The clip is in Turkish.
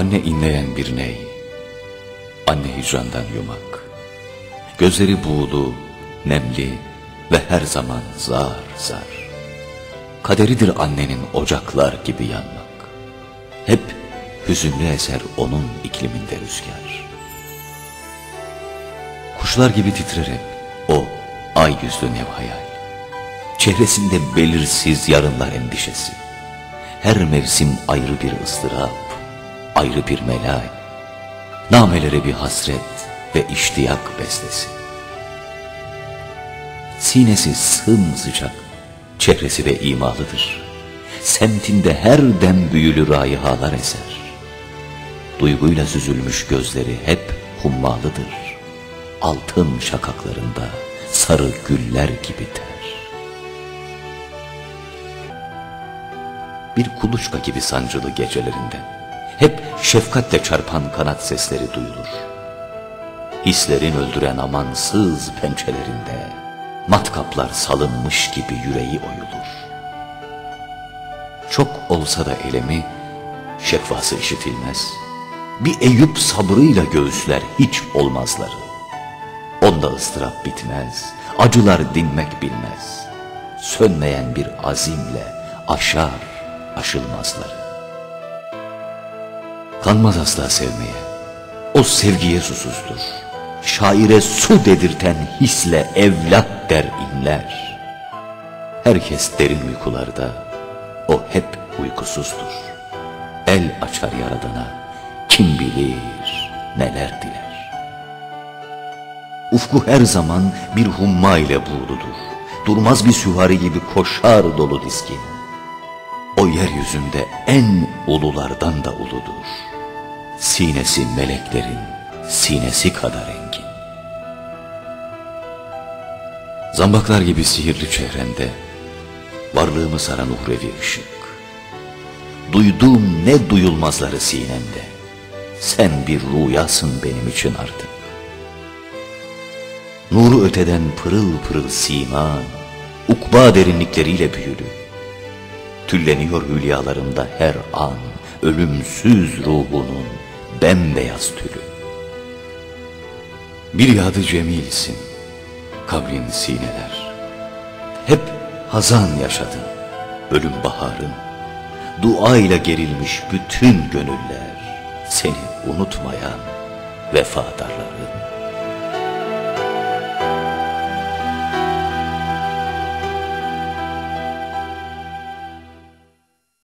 Anne inleyen bir ney, anne hicrandan yumak. Gözleri buğulu, nemli ve her zaman zar zar. Kaderidir annenin ocaklar gibi yanmak. Hep hüzünlü eser onun ikliminde rüzgar. Kuşlar gibi titrer hep o ay yüzlü nevhayal. Çehresinde belirsiz yarınlar endişesi. Her mevsim ayrı bir ıstırap, ayrı bir melay. Namelere bir hasret ve iştiyak bestesi. Sinesi sımsıcak, çehresi de imalıdır. Semtinde her dem büyülü raihalar eser. Duyguyla süzülmüş gözleri hep hummalıdır. Altın şakaklarında sarı güller gibi ter. Bir kuluçka gibi sancılı gecelerinde hep şefkatle çarpan kanat sesleri duyulur. Hislerin öldüren amansız pençelerinde matkaplar salınmış gibi yüreği oyulur. Çok olsa da elemi şekvası işitilmez. Bir Eyüp sabrıyla göğüsler hiç olmazları. Onda ıstırap bitmez, acılar dinmek bilmez. Sönmeyen bir azimle aşar aşılmazları. Kanmaz asla sevmeye, o sevgiye susuzdur. Şaire su dedirten hisle evlat der inler. Herkes derin uykularda, o hep uykusuzdur. El açar yaradana, kim bilir neler diler. Ufku her zaman bir humma ile buğuludur. Durmaz bir süvari gibi koşar dolu dizgin. O yeryüzünde en ululardan da uludur. Sinesi meleklerin sinesi kadar engin. Zambaklar gibi sihirli çehrende varlığımı saran uhrevi ışık. Duyduğum ne duyulmazları sinemde. Sen bir rüyasın benim için artık. Nuru öteden pırıl pırıl siman, ukba derinlikleriyle büyülü. Tülleniyor hülyalarımda her an, ölümsüz ruhunun bembeyaz tülü. Bir yadı cemilsin, kabrin sineler. Hep hazan yaşadın, ölüm baharın. Dua ile gerilmiş bütün gönüller, seni unutmayan vefadarların.